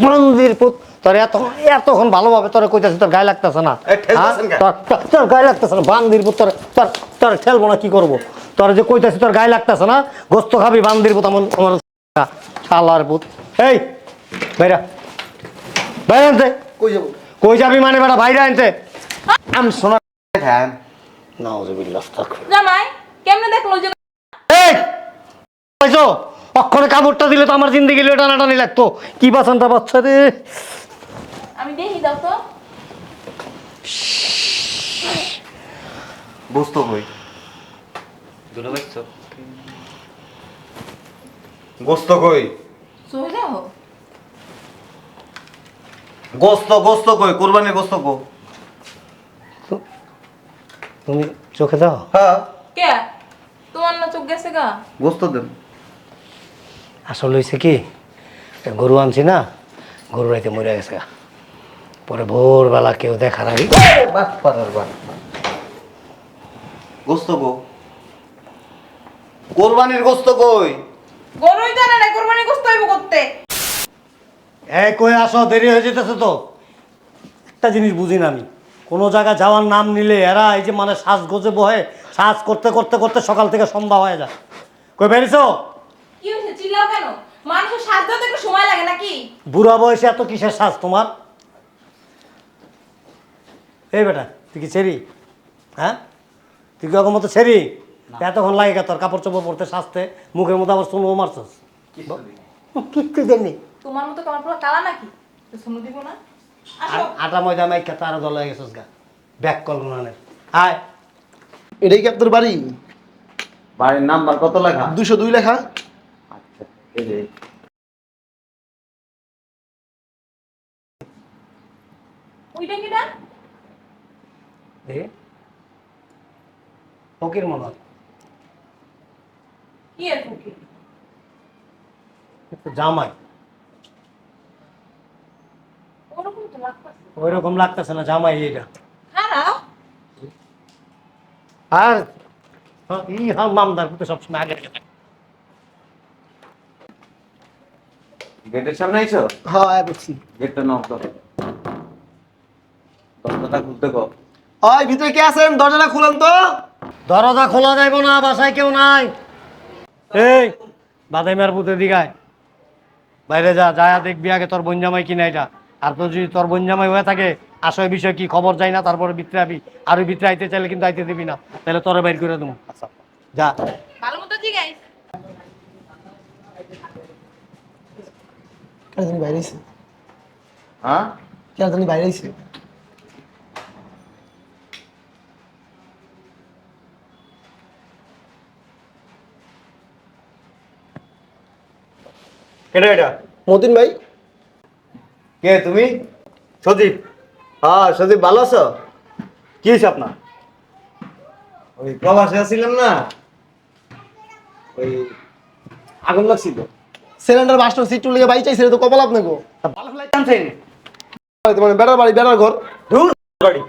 মন্দির পুত তোর এত এতক্ষণ ভালোভাবে তোর কইতাছি তোর গায়ে লাগতেছে না। হ্যাঁ? তোর- গায়ে লাগতেছে না। বান্দির পুত তোর তোর তোর ঠেলবো না কি করব? তোর যে কইতাছি তোর গায়ে লাগতেছে না গোস্ত খাবি বান্দির পুত আমার আমার শালার পুত। এই বাইরা। বাইরে আনতে। কই যাব? কই যাবি মানে বেটা বাইরে আনতে। আমি শোনা খান। নাউজুবিল্লাহ। জামাই কেমনে দেখল যে এই অক্ষরে কাপড়টা দিলে তো আমার জিন্দিগি টানাটানি লাগতো। কি বাঁচানটা বাচ্চা রে? আমি দেখি দাও তো। বুঝতো কই? দুটো দেখছ গোস্ত কই? গোস্ত গোস্ত কই? কোরবানির গোস্ত কো। তুমি চোখে দাও। হ্যাঁ। কে? তোমার না চোখ গেছে গা? গোস্ত দেন। আসলে হয়েছে কি? গরু আনছি না গরু রাইতে মরে গেছে পরে ভোরবেলা কেউ দেখার আগে গোস্ত কো। কোরবানির গোস্ত কই? গরুই জানে না কোরবানি গোস্ত হইব করতে। এই কই আসো দেরি হয়ে যেতেছে তো। একটা জিনিস বুঝি না আমি। কোনো জায়গায় যাওয়ার নাম নিলে এরা এই যে মানে শ্বাস গজে বহে শ্বাস করতে করতে করতে সকাল থেকে সন্ধ্যা হয়ে যায়। কই বেরিয়েছো? কি চিল্লাও কেন? মানুষের সাজতে তো একটু সময় লাগে নাকি? বুড়া বয়সে এত কিসের শ্বাস তোমার এই বেটা তুই কি ছেড়ি? হ্যাঁ? তুই কি মতো ছেড়ি? এতক্ষণ লাগে গে তোর কাপড় চোপড় পরতে সাজতে মুখের মধ্যে আবার চুনো মারছস। কিচ্ছু দেননি তোমার মতো পুরো কালা নাকি? তো দিব না। আটা ময়দা মাইকা তার দল হয়ে গেছিস গা। ব্যাক কল গুনানের আয়। এটাই কি আপনার বাড়ি? বাড়ির নাম্বার কত লেখা? দুশো দুই লেখা। এই যে ওইটা কিটা এ? ফকির মনে হয়। কি এর কিন্তু জামাই। ওরকম তো লাগতেছে। ওই রকম লাগতেছে না জামাই এটা খারাপ। আর হ্যাঁ, ই হাল মামদার কিন্তু সবসময় আগে থাকে। গেটের সামনে আইছো? হ্যাঁ দেখছি গেটটা নক দাও দরজাটা খুলতে কো। ওই ভিতরে কে আছেন? দরজাটা খুলেন তো। দরজা খোলা যাইব না বাসায় কেউ নাই। এই বাদাইমার পুতে দিঘায় বাইরে যা যায়া দেখবি আগে তোর বঞ্জামাই কিনা এটা। আর তো যদি তোর বঞ্জামাই হয়ে থাকে আসয় বিষয় কি খবর যাই না তারপরে ভিতরে আবি। আর ওই ভিতরে আইতে চাইলে কিন্তু আইতে দিবি না। তাহলে তোরে বাইর করে দেবো। আচ্ছা। যা। ভালো মতো জিগাইস কেন বাইরে আইছে হ্যাঁ? কেন জানি বাইরে আইছে এটা এটা। মতিন ভাই। কে তুমি? সদীপ হ্যাঁ সদীপ ভালো আছো? কি হয়েছে আপনার? ওই প্রবাসে আছিলাম না। ওই আগুন লাগছিল। সিলিন্ডার বাসটা সিট টুলে বাই চাইছে তো কপাল আপনাকে। ভালো ফ্লাইট চাই মানে বেড়ার বাড়ি বেড়ার ঘর। দূর গাড়ি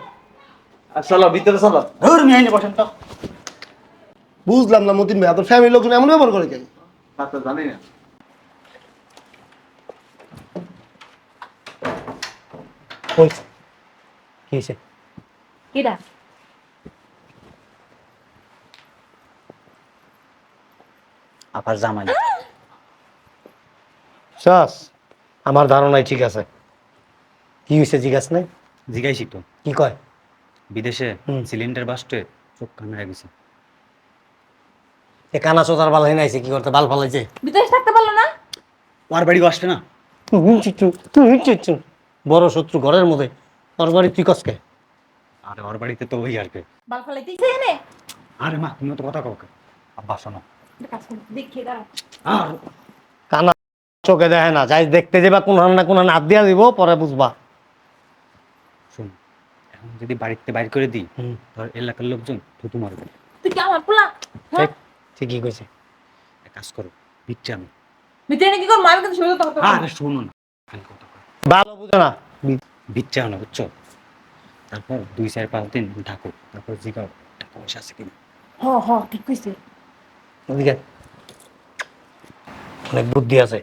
আর চলো ভিতরে চলো দূর মিয়াই নে বসেন তো। বুঝলাম না মতিন ভাই আপনার ফ্যামিলির লোকজন এমন ব্যবহার করে কেন? তা তো জানি না। হয়েছে? কি জামাই। শ্বাস আমার ধারণাই ঠিক আছে। কি হয়েছে জিজ্ঞাসা নাই? জিগাইছি তো। কি কয়? বিদেশে সিলিন্ডার বাস্টে চোখ কামড়ে গেছে এ কানা চোতার বাল হেনাইছে কি করতে বাল ফালাইছে? বিদেশ থাকতে পারল না? ওর বাড়ি আসবে না। বড় শত্রু ঘরের মধ্যে। তোর বাড়ি তুই কসকে? আরে ওর বাড়িতে তো ওই আসবে বাল ফালাইতেইছে এনে আরে মা তুমি তো কথা কাউকে আব্বা শোনো। দাঁড়া আর কানা চোখে দেখে না যাই দেখতে যাবা কোন না কোন হাত দিয়া দিব পরে বুঝবা। শুন এখন যদি বাড়িতে বাইর করে দিই হুম। ধর এলাকার লোকজন থুতু মারবে। তুই কি আমার পোলা? হ্যাঁ? ঠিকই কইছে। এক কাজ করো বিচ্ছে আমি। ভিতরে কি কর মার কিন্তু শুয়ে তো হবে আরে শোনো না খালি কথা ভালো বুঝে না। বিচ্ছে না বুঝছ? তারপর দুই চার পাঁচ দিন ঢাকো তারপর জিগাও টাকা পয়সা আছে কিনা। হ হ ঠিক কইছে। এদিকে অনেক বুদ্ধি আছে।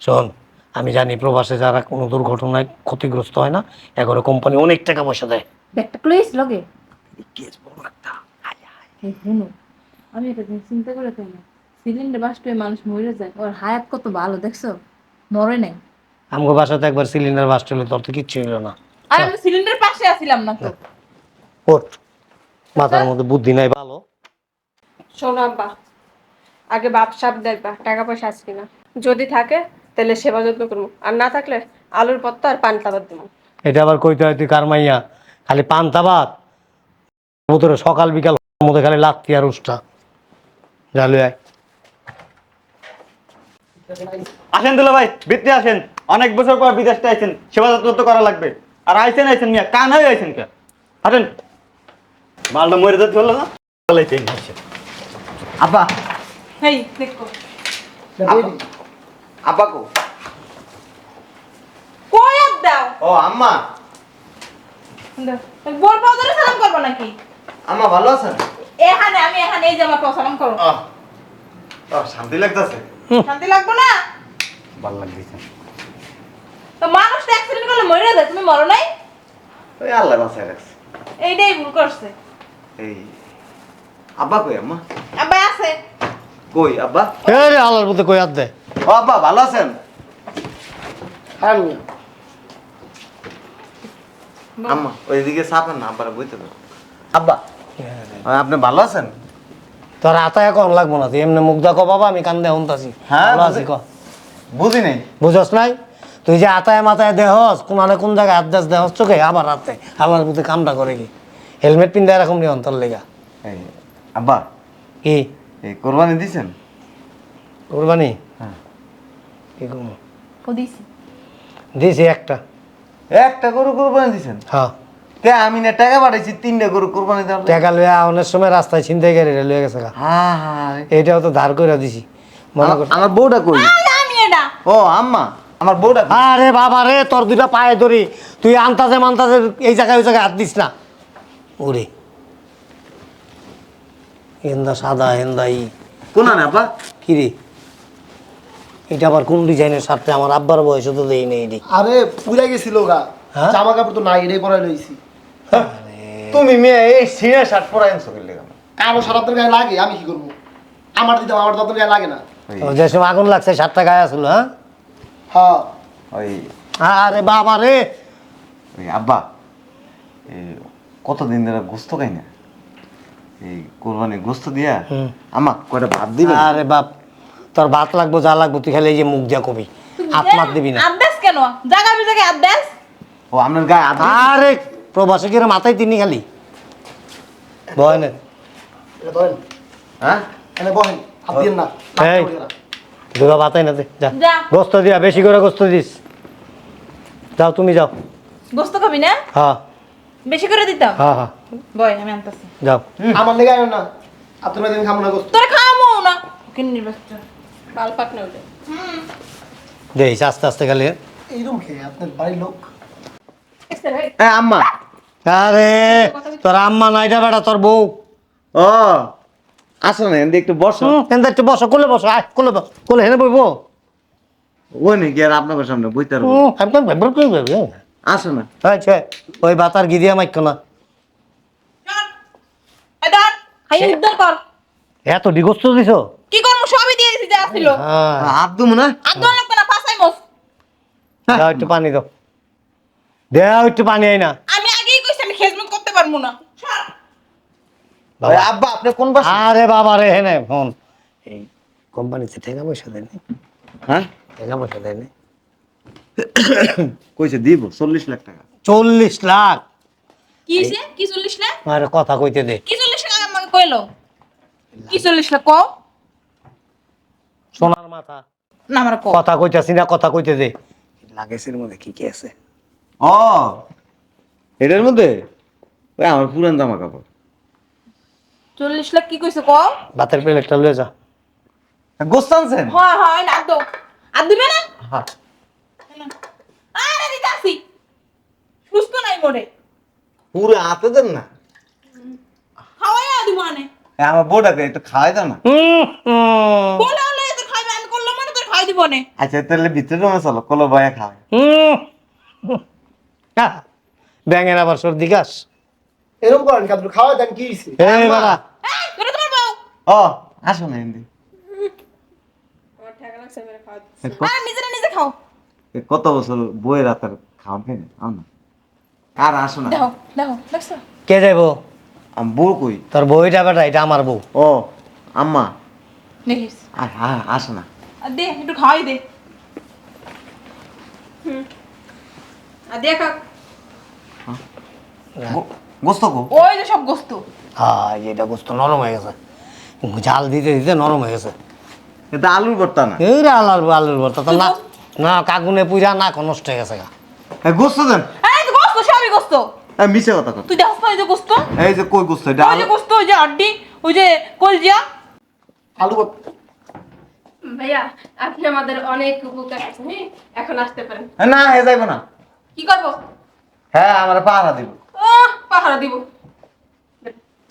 শোন আমি জানি প্রবাসে যারা কোনো দুর্ঘটনায় ক্ষতিগ্রস্ত হয় না এগারো কোম্পানি অনেক টাকা পয়সা দেয়। ব্যাগটা ক্লোজ লগে। কেস বড় একটা। এই শুনো আমি একটা জিনিস চিন্তা করে পেলাম সিলিন্ডার বাস্ট হয়ে মানুষ মরে যায়। ওর হায়াত কত ভালো দেখছ? মরে নাই। আমগো বাসাতে একবার সিলিন্ডার বাস্ট হলে তোর তো কিচ্ছু হলো না। আর আমি সিলিন্ডার পাশে আসিলাম না তো। ওঠ মাথার মধ্যে বুদ্ধি নাই ভালো। শোনো আব্বা আগে বাপ সাপ দেখবা টাকা পয়সা আছে কিনা। যদি থাকে তাহলে সেবা যত্ন করব। আর না থাকলে আলুর পত্তা আর পান তাবাদ দেবো। এটা আবার কইতে হয় তুই কারমাইয়া খালি পান্তা ভাত ভিতরে সকাল বিকাল মধ্যে খালি লাত্তি আর উষ্টা। জালু আয়। আসেন দুলা ভাই বৃত্তি আসেন। অনেক বছর পর বিদেশটা আইছেন সেবা যত্ন তো করা লাগবে। আর আইছেন আইছেন মিয়া কান হয়ে আইছেন কে? আসেন। মালটা মরে যেতে হলো না? আব্বা। হেই দেখো। আব্বা কো কই আর দাও ও আম্মা। বল পাউডারে সালাম করব নাকি? আম্মা ভালো আছেন? এখানে আমি এখানে এই জামা পাও সালাম করো। আহ, শান্তি লাগতেছে? শান্তি লাগবো না? ভালো লাগতেছে। তো মানুষ তো অ্যাক্সিডেন্ট করলে মরে যায় তুমি মরো নাই? ওই আল্লাহ বাঁচায় রাখছে। এইটাই ভুল করছে। এই আব্বা কই আম্মা? আব্বা আছে। কই আব্বা? এই আল্লাহর মধ্যে কই আর দে ও আব্বা ভালো আছেন? হ্যাঁ মিয়া। আম্মা ওইদিকে চাপেন না আব্বার বইতে দাও। আব্বা। আপনি ভালো আছেন? তোর আতা এখন লাগবো না তুই এমনি মুখ দেখো বাবা আমি কান্দে হন্তাছি হ্যাঁ, আছি ক। বুঝি নাই। বুঝস নাই? তুই যে আতায় মাথায় দেহস কোনালে কোন জায়গায় হাত দেস দেহস চোখে আবার হাতে আল্লাহর মধ্যে কামটা করে কি? হেলমেট পিন্ধে এরকম নিয়ন তোর লেগা। আব্বা। কি? এই কোরবানি দিছেন? কোরবানি। কি ও দিছি। দিছি একটা। একটা গরু কোরবানি দিছেন? হ্যাঁ। কে আমি না টাকা পাঠাইছি তিনটা গরু কোরবানি দেওয়ার টাকা লইয়া অনেক সময় রাস্তায় ছিনতাই গাড়ি লইয়া গেছে। হ্যাঁ হ্যাঁ। এইটাও তো ধার করে দিছি। মনে কর আমার বউটা কই? আমি এটা। ও আম্মা আমার বউটা? আরে বাবা রে তোর দুটা পায়ে ধরি। তুই আনতাজে মানতাজে এই জায়গায় ওই জায়গায় হাত দিস না। ওরে। হেন্দা সাদা হেন্দা ই। কোন কি রে? এটা আবার কোন ডিজাইনের সাথে আমার আব্বার বয়সে তো দেই নেই আরে পুরা গেছিল গা। হ্যাঁ? জামা কাপড় তো নাই এটাই পরাই লইছি। তুমি মেয়ে এই সিনে শার্ট পরে আনছো কি লেগে? কারও সারাতের গায়ে লাগে আমি কি করব? আমার দিতাম আমার দাদার গায়ে লাগে না। যে সময় আগুন লাগছে সাতটা গায়ে আসলো হ্যাঁ? হ্যাঁ। ওই। আরে বাবা রে! ওই আব্বা কতদিন ধরে গোস্ত খাই না? এই কোরবানি গোস্ত দিয়া হুম। আমা কয়টা ভাত দিবে আরে বাপ তোর ভাত লাগবো যা লাগবো তুই খালি এই যে মুখ দিয়া কবি। হাত মাত দিবি না। আদেশ কেন? জায়গা বিজাগে আদেশ ও আপনার গায়ে দিবে? আরে প্রবাসী কিরে মাথায় তিনি খালি। হ্যাঁ? এনে বহেন। হাত দিয়ে না। এই। দুগা না যা। যা। গোস্ত দিয়া বেশি করে গোস্ত দিস। যাও তুমি যাও। গোস্ত খাবি না? হ্যাঁ। বেশি করে দিতাম হ্যাঁ হ্যাঁ। বয় আমি আনতাছি। যাও। আমার লেগে আয়ো না। দিন খামো না গোস্ত। তোর খাওয়ামো না। কিন্নির বাচ্চা। পাল পাক না ওটা দেখিস আস্তে আস্তে খালি। এইরকম খেয়ে আপনার বাড়ির লোক? এ আম্মা। আরে তোর আম্মা নাইটা বেটা তোর বউ। ও আসো না এদিকে একটু বসো। হুম একটু বসো কোলে বসো আয় কোলে বসো কোলে হেনে বইবো। ওই নাকি আর আপনার সামনে বইতে পারব বইবে আসো না। আচ্ছা ওই বাতার গিদিয়া মাইক না এত ডিগোস্ত দিছো? কি করমু সবই দিয়ে দিছি যা ছিল হ্যাঁ। হাত দুমু না? আদর লাগবে না পাসাই মস দাও একটু পানি দাও। দেও একটু পানি আই না। আমি আগেই কইছি আমি খেজমত করতে পারব না। আব্বা আপনি কোন বাসা? আরে বাবা রে হেনে ফোন। এই কোম্পানিতে টাকা পয়সা দেয়নি? হ্যাঁ? টাকা পয়সা দেয়নি? কইছে দিব চল্লিশ লাখ টাকা। চল্লিশ লাখ? কি কি চল্লিশ লাখ? আরে কথা কইতে দে। কি চল্লিশ লাখ আমাকে কইলো? কি চল্লিশ লাখ? কও। সোনার মাথা। না আমার কও কথা কইতাছি না কথা কইতে দে। লাগেছের মধ্যে কি কি আছে? ও এটার মধ্যে? ওই আমার পুরান জামা কাপড় চল্লিশ লাখ কি কইছে কও? ভাতের প্লেটটা লয়ে যা। গোস্ত আনছেন? হয় হয় না আদো আর দিবে না? হ্যাঁ। আরে দিতাছি সুস্থ নাই মোরে। পুরো হাতে দেন না? খাওয়াই দিব মানে এ, আমার বউটাকে একটু খাওয়াই দাও না। হুম, হুম। বলে হলে তোর খাইবে আমি করলাম মানে তোর খাই দিব নে আচ্ছা তাহলে ভিতরে রুমে চলো কলো বয়া খাও। হুম। হ্যাঁ, ব্যাঙের আবার সর্দি গাছ এরকম করেন কাদু খাওয়া দেন কি হইছে? এই বাবা। এই, ওটা তোমার বউ। ও আসো না হিন্দি। আমার ঠেকা লাগছে মেরে খাওয়া দিচ্ছে। নিজে নিজে খাও। কত বছর বইয়ের রাতের খাওয়ান খাই না? আও না। আর আসো না। দেখছ? কে যাইব আমি বউ কই? তোর বউটা বেটা এটা আমার বউ। ও আম্মা। দেখিস আর আসো না। দে একটু খাওয়াই দে। আর দিয়ে খাও গোস্ত কো ওই যে সব গোস্ত। হ্যাঁ এটা গোস্ত নরম হয়ে গেছে। জাল দিতে দিতে নরম হয়ে গেছে। এটা আলুর ভর্তা না? এই রে আলার আলুর ভর্তা তো না না কাকুনে পুজা না নষ্ট হয়ে গেছে গা। এই গোস্ত দেন। এই যে গোস্ত সবই গোস্ত। এই মিছে কথা তুই দেখছ না ওই যে গোস্ত? এই যে কই গোস্ত এটা ওই যে গোস্ত ওই যে আড্ডি ওই যে কলজিয়া। আলু কত ভাইয়া আপনি আমাদের অনেক উপকার করছেন। হ্যাঁ? এখন আসতে পারেন। না হে যাইব না। কি করব? হ্যাঁ আমার পাহারা দিব। আহ, পাহারা দিব।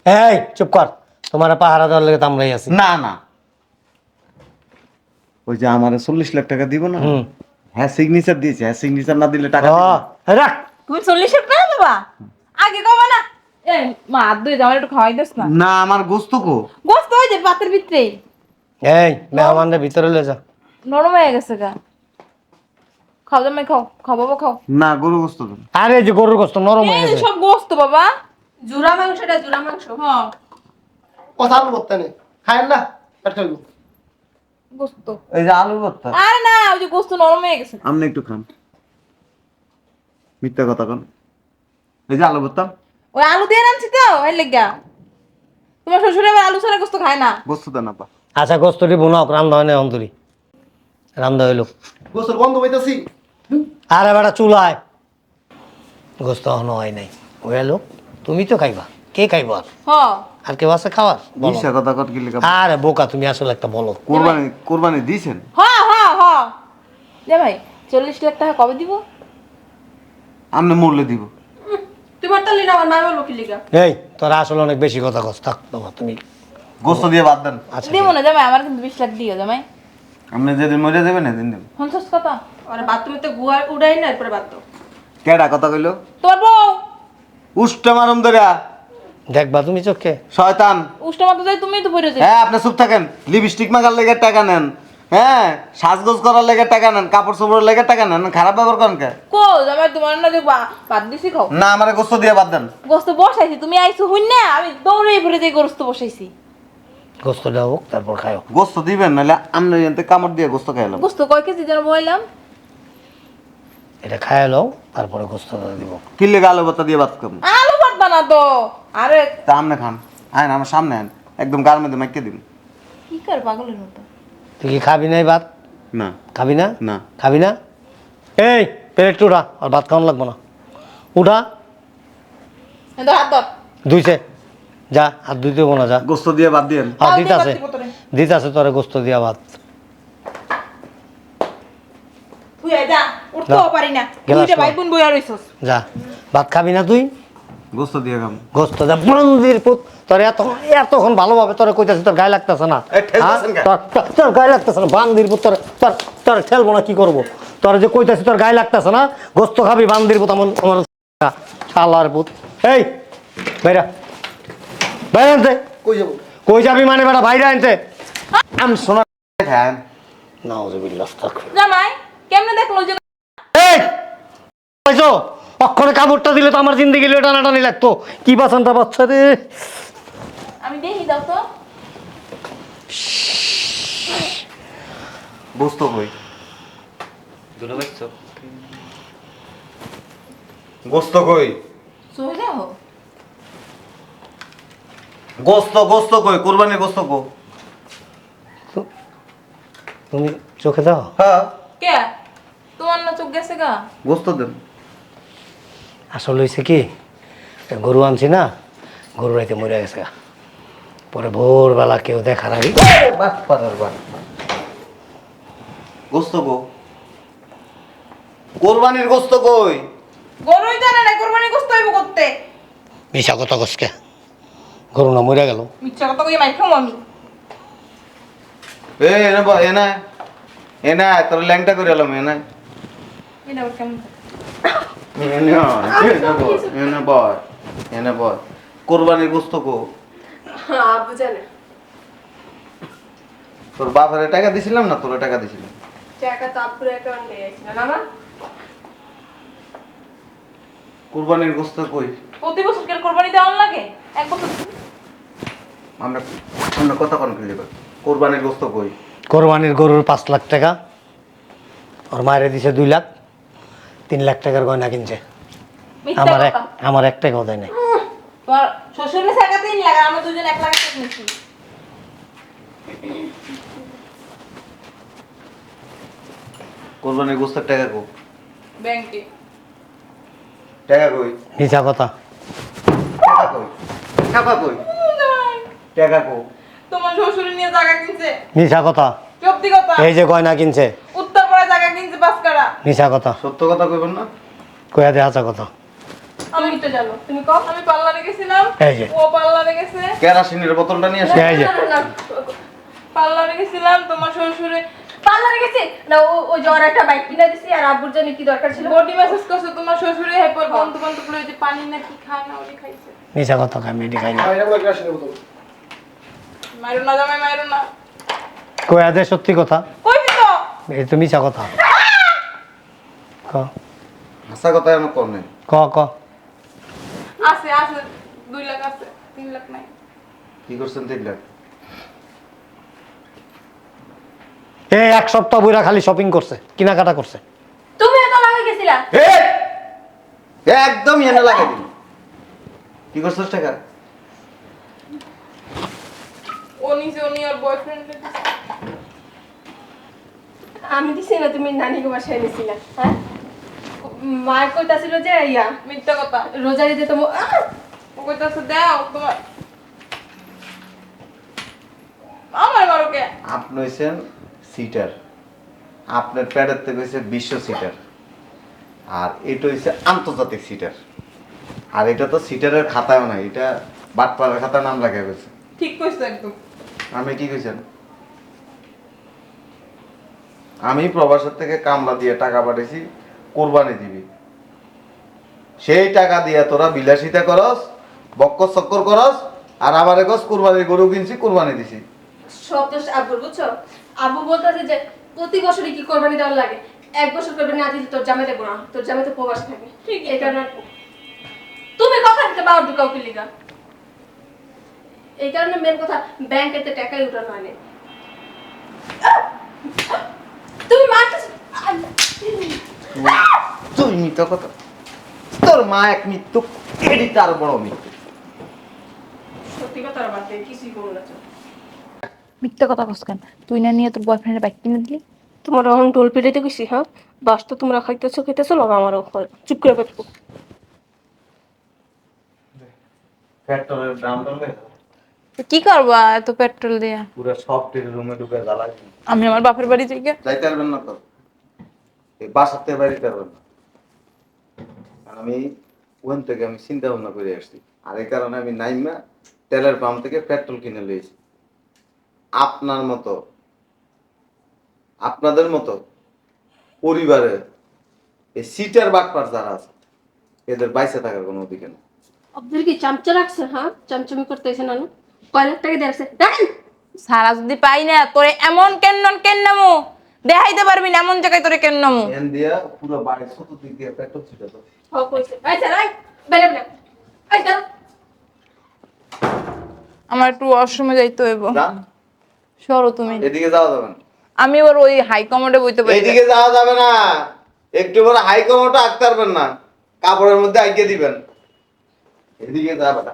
এই চুপ কর। তোমার পাহারা দেওয়ার লেগে আমরাই আছি। না না। ওই যে আমার চল্লিশ লাখ টাকা দিব না? হ্যাঁ সিগনেচার দিয়েছে। হ্যাঁ সিগনেচার না দিলে টাকা ও, দিবে। রাখ। তুমি চল্লিশ লাখ টাকা বাবা আগে কবা না। এই মা হাত ধুয়ে আমার একটু খাওয়াই দিস না। না আমার গোস্ত কো। গোস্ত ওই যে পাতের ভিতরে এই মেহমানদের ভিতরে লয়ে যা। নরম হয়ে গেছে গা। খাও জামাই খাও খাও বাবা খাও? না গরু গোস্ত দেন আরে এই যে গরুর গোস্ত নরম হয়ে গেছে। সব গোস্ত বাবা। জুরা মাংসটা জুরা মাংস হ্যাঁ কথা আলু করতে নেই। খায়েন না পেট খাইব। গোস্ত। এই যে আলুর ভর্তা আরে না ওই যে গোস্ত নরম হয়ে গেছে। আপনি একটু খান। মিথ্যা কথা কন। এই যে আলু ভর্তা। ওই আলু দিয়ে রাঁধছি তো এই লেগা। তোমার শ্বশুর আবার আলু ছাড়া গোস্ত খায় না। গোস্ত দেন আপা আচ্ছা গোস্তটি বোনাও রান্ধা হয় না অন্তরি। রান্ধা হইল। গোসল বন্ধ হইতাছি। আরে বেটা চুলায়। গোস্ত এখনও হয় নাই। ওই এলো তুমি তো খাইবা। কে খাইবা আর? আর কেউ আছে খাওয়ার। কথা কর কি লেখা আরে বোকা তুমি আসলে একটা বলো। কোরবানি কোরবানি দিয়েছেন হ হ হ। দে ভাই চল্লিশ লাখ টাকা কবে দিব? আপনি মরলে দিব। তোমার না আমার মা বলব কি লিগা। এই তোরা আসলে অনেক বেশি কথা কস থাক বাবা তুমি গোস্ত দিয়ে বাদ দেন। আচ্ছা দিব না জামাই আমার কিন্তু বিশ লাখ দিও জামাই আপনি যেদিন মরে দেবেন সেদিন দেবেন পঞ্চাশ কথা? আর বাথরুমে তো গুয়া উড়াই না এরপরে বাদ দাও। কেডা কথা কইলো? তোমার বউ। উষ্ট মারুম ধরা। দেখবা তুমি চোখে শয়তান। উষ্টা মাত্র যাই তুমি তো পড়ে যাই হ্যাঁ আপনি চুপ থাকেন। লিপস্টিক মাখার লেগে টাকা নেন। হ্যাঁ সাজগোজ করার লেগে টাকা নেন কাপড় চোপড়ের লেগে টাকা নেন খারাপ ব্যবহার করেন কে? কো জামাই তোমার না যে বাদ দিছি খাও না আমার গোস্ত দিয়ে বাদ দেন। গোস্ত বসাইছি তুমি আইছো হইন না আমি দৌড়ে পড়ে যাই গোস্ত বসাইছি। গোস্তটা হোক তারপর খাও গোস্ত দিবেন নাহলে আপনি এনতে কামড় দিয়ে গোস্ত খাইলাম গোস্ত কয় কেজি যেন বইলাম? এটা খাই লও তারপরে গোস্তটা দিব। কি লেগে আলু ভর্তা দিয়ে বাদ করুন আলু পাতবা না তো? আরে তা খান। আইন আমার সামনে আইন। একদম গার মধ্যে মাইকে দিন। কি কর পাগলের মতো? তুই কি খাবি নাই ভাত? না। খাবি না? না। খাবি না? এই প্লেট উঠা আর ভাত খাওয়ানো লাগবো না। উঠা। এই যা হাত ধুইতে হব না যা। গোস্ত দিয়ে বাদ দিয়েন। আর দিতে আছে বাদ দিব তোরে। দিতে আছে তোরে গোস্ত দিয়া ভাত। তুই আয় যা উঠতেও পারি না। গেলাস দুইটা ভাই বোন বইয়া রইছস। যা ভাত খাবি না তুই? গোস্ত দিয়ে খাম। গোস্ত যা মন্দির পুত তোর এত এতক্ষণ ভালোভাবে তোর কইতাছি তোর গায়ে লাগতেছে না? হ্যাঁ? তোর- গায়ে লাগতেছে না। বান্দির পুত তোর তোর তোর ঠেলবো না কি করব? তোর যে কইতাছি তোর গায়ে লাগতেছে না? গোস্ত খাবি বান্দির পুত আমার আমার শালার পুত। এই বাইরা। বাইরে আনতে। কই যাব? কই যাবি মানে বেটা? বাইরে আনতে। আম সোনা খান নাউজুবিল্লাহ জামাই কেমনে দেখল যে এই! পাইছো অক্ষরে কাপড়টা দিলে তো আমার জিন্দিগি টানাটানি লাগতো। কি বাসানটা বাচ্চা রে? আমি দেখি দাও তো। গোস্ত কই? গোস্ত কই? সই দেখো গোস্ত গোস্ত কই? কোরবানির গোস্ত কো। তুমি চোখে দাও। হ্যাঁ। কে? তোমার না চোখ গেছে গা। গোস্ত দেন। আসলে হয়েছে কি গরু আনছি না গরু রাইতে মরে গেছে গা। পরে ভোরবেলা কেউ দেখার আগে গোস্ত কো। কোরবানির গোস্ত কই? গরুই জানে না কোরবানি গোস্ত হইব করতে মিশা কথা কসকে গরু না মরে গেল। মিথ্যা কথা কই মাই খাও আমি। এ এনে বা এনে। এ তোর ল্যাংটা করে এলাম এ এটা কেমন এনে আয়, এনে বয়, এনে বয় এনে কোরবানির গোস্ত কো? হ্যাঁ তোর বাপের টাকা দিছিলাম না তোর টাকা দিছিলাম? টাকা তো আব্বুর অ্যাকাউন্টে গেছিল না না কোরবানির গোস্ত কই? প্রতি বছর কেন কোরবানি দেওয়ার লাগে? এক বছর আমরা আমরা কথা কন খেলি কোরবানির গোস্ত কই? কোরবানির গরুর পাঁচ লাখ টাকা। ওর মায়ের দিছে দুই লাখ তিন লাখ টাকার গয়না কিনছে। মিথ্যা আমার এক কথা আমার এক টাকাও দেয় নাই। তোমার শ্বশুর নিয়ে টাকা তিন লাখ আর আমরা দুজন এক লাখ টাকা নিচ্ছি কোরবানির গোস্তের টাকা কো ব্যাংকে। টাকা কই? মিছা কথা। টাকা কই? টাকা কই? টাকা কো। তোমার শ্বশুর নিয়ে জায়গা কিনছে? মিছা কথা। সত্যি কথা? এই যে গয়না কিনছে। উত্তরপাড়ায় জায়গা কিনছে পাঁচ কাড়া কথা। সত্য কথা কইবেন না? কয়া দে হাসা কথা। আমি তো জানো তুমি কও আমি পার্লারে গেছিলাম। এই যে। ও পার্লারে গেছে। কেরাসিনের বোতলটা নিয়ে আসে। এই যে। পার্লারে গেছিলাম তোমার শ্বশুরে পার্লারে গেছি? না ও ওই জ্বর একটা বাইক কিনে দিছি আর আব্বুর জন্য কি দরকার ছিল? বডি মেসেজ করছে তোমার শ্বশুরে হেপর বন্ধু লই যে পানি না কি খায় না ওটি খাইছে। মিছা কথা মেডি না আমি এটা বলে কেরাসিনের বোতল মাইরো না জামাই মাইরো না। কয়া দে সত্যি কথা? কইছি তো? এই তো মিছা কথা। ক। হাসা কথা আমার কর নাই। ক ক। আছে আছে দুই লাখ আছে তিন লাখ নাই। কি করছেন তিন লাখ? এই এক সপ্তাহ বইরা খালি শপিং করছে কেনাকাটা করছে। তুমিও তো লাগে গেছিলা? এই! একদম এনে লাগাই দিল। কি করছিস টাকা ও নিজে উনি ওর বয়ফ্রেন্ড আমি দিছি না তুমি নানিকে বাসায় নিছিলা হ্যাঁ? মা কইতাছিল যে ইয়া মিথ্যা কথা। রোজারি! ও কইতাছে দাও তোমার আমার মারোকে আপনি হয়েছেন সিটার আপনার প্যাডের থেকে বিশ্ব সিটার আর এটা হয়েছে আন্তর্জাতিক সিটার আর এটা তো সিটারের এটা বাটপাড়ার খাতায় নাম লাগা গেছে ঠিক কইছো একদম। আমি কি কইছেন? আমি প্রবাসের থেকে কামলা দিয়ে টাকা পাঠিয়েছি কোরবানি দিবি। সেই টাকা দিয়ে তোরা বিলাসিতা করস বক্ক চক্কর করস আর আমার কস কোরবানির গরু কিনছি কোরবানি দিছি। সব দোষ আব্বুর বুঝছ? আব্বু বলতেছে যে প্রতি বছরই কি কোরবানি দেওয়ার লাগে? এক বছর কোরবানি না দিলে তোর জামাই না তোর জামাই তো প্রবাস থাকে। ঠিক এই কারণে তুমি কথা দিতে পারো ঢুকাও কি লিগা এই কারণে মেন কথা ব্যাংকেতে টাকাই উঠানো হয়নি। তুমি তুই মিথ্যা কথা। তোর মা এক মৃত্যু এটি তার বড় মৃত্যু। সত্যি কথা বাদ দিয়ে কিছুই করব না মিথ্যা কথা কস কেন? তুই না নিয়ে তোর বয়ফ্রেন্ডের বাইক কিনে দিলি? তোমার টোল গেছি হ্যাঁ? বাস তো তোমরা খাইতেছো খাইতেছো খাও। চুপ করে পেট্রোলের দাম কি করব এত পেট্রোল দিয়ে? পুরো সব রুমে ঢুকে জ্বালাই আমি আমার বাপের বাড়ি থেকে যাইতে পারবেন না তো? এই বাসাতে বাড়িতে পারবেন না। আর আমি ওখান থেকে আমি চিন্তা ভাবনা করে আসছি। আর এই কারণে আমি নাইমা তেলের পাম্প থেকে পেট্রোল কিনে লইছি আপনার মতো আপনাদের মতো পরিবারে এই সিটার বাটপার যারা আছে এদের বাইসে থাকার কোনো অধিকার নেই। আপনাদের কি চামচা রাখছে হ্যাঁ? চামচামি করতেছে নানু কয় লাখ টাকা দিয়ে রাখছে দেখেন সারা যদি পাই না তোরে এমন কেন কেন নামো? দেখাইতে পারবি না এমন জায়গায় তোরে কেন নামো? এন দিয়া পুরো বাড়ি দিয়ে তো। বেলে বেলে আমার একটু ওয়াশরুমে যাইতে হইব। সরো তুমি। এদিকে যাওয়া যাবে না। আমি এবার ওই হাই কমান্ডে বইতে পারি এইদিকে যাওয়া যাবে না। একটু বড় হাই কমোটা আঁকতে পারবেন না। কাপড়ের মধ্যে আঁকিয়ে দিবেন। এদিকে যাবে না।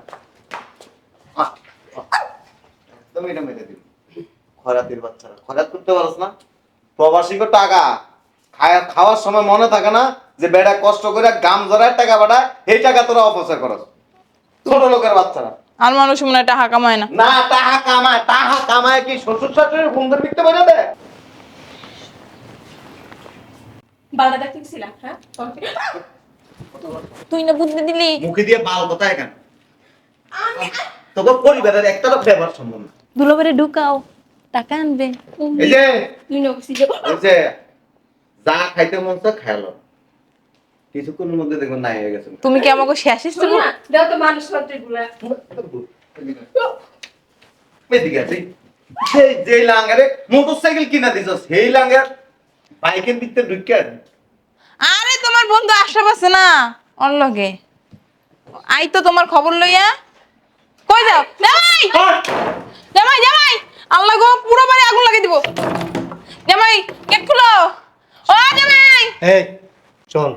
এটা বাচ্চারা। খরাত করতে পারস না? প্রবাসীকে টাকা। খায় খাওয়ার সময় মনে থাকে না যে বেড়া কষ্ট করে গাম জড়ায় টাকা বাড়ায় এই টাকা তোরা অপচয় করস। ছোট লোকের বাচ্চারা। আর মানুষ মনে হয় টাকা কামায় না। না টাহা কামায়। টাহা কামায় কি শ্বশুর শাশুড়ির সুন্দর বিকতে দেখতে হ্যাঁ? তুই না বুদ্ধি দিলি? মুখে দিয়ে বাল কোথায় কেন? তোকে পরিবারের একটা ফেভার সম্ভব না দুলোবারে ঢুকাও টাকা আনবে। এই যে তুই বুঝছি যে যা খাইতে মন চায় খাইলো কিছুক্ষণের মধ্যে নাই হয়ে গেছেন তুমি কি আমাকে শেষ ইস্তেবু না দাও তো মানুষ আছে সেই যে লাঙ্গারে মোটরসাইকেল কিনা দিছ সেই লাঙ্গার বাইকের ভিতরে ঢুকিয়ে আরে তোমার বন্ধু আশরাফ আছে না লগে। আই তো তোমার খবর লইয়া কই যাও জামাই! জামাই জামাই! আল্লাহ গো পুরো বাড়ি আগুন লাগিয়ে দিব। জামাই গেট খুলো। ও জামাই! এই শোন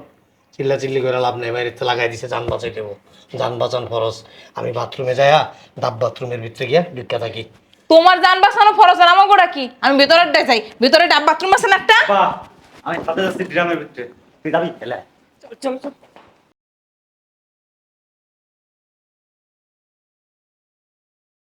চিল্লা চিল্লি করে লাভ নেই বাইরে তো লাগাই দিছে যান বাঁচাই দেবো। যান বাঁচান খরচ আমি বাথরুমে যাইয়া ডাব বাথরুমের ভিতরে গিয়া ঢুকা থাকি। তোমার যান বাঁচানো ফরজ আর আমার গোড়া কি? আমি ভেতরের যাই। ভেতরে ডাব বাথরুম আছে না একটা? আমি সাথে যাচ্ছি ড্রামের ভিতরে। তুই যাবি? খেলা চল চল।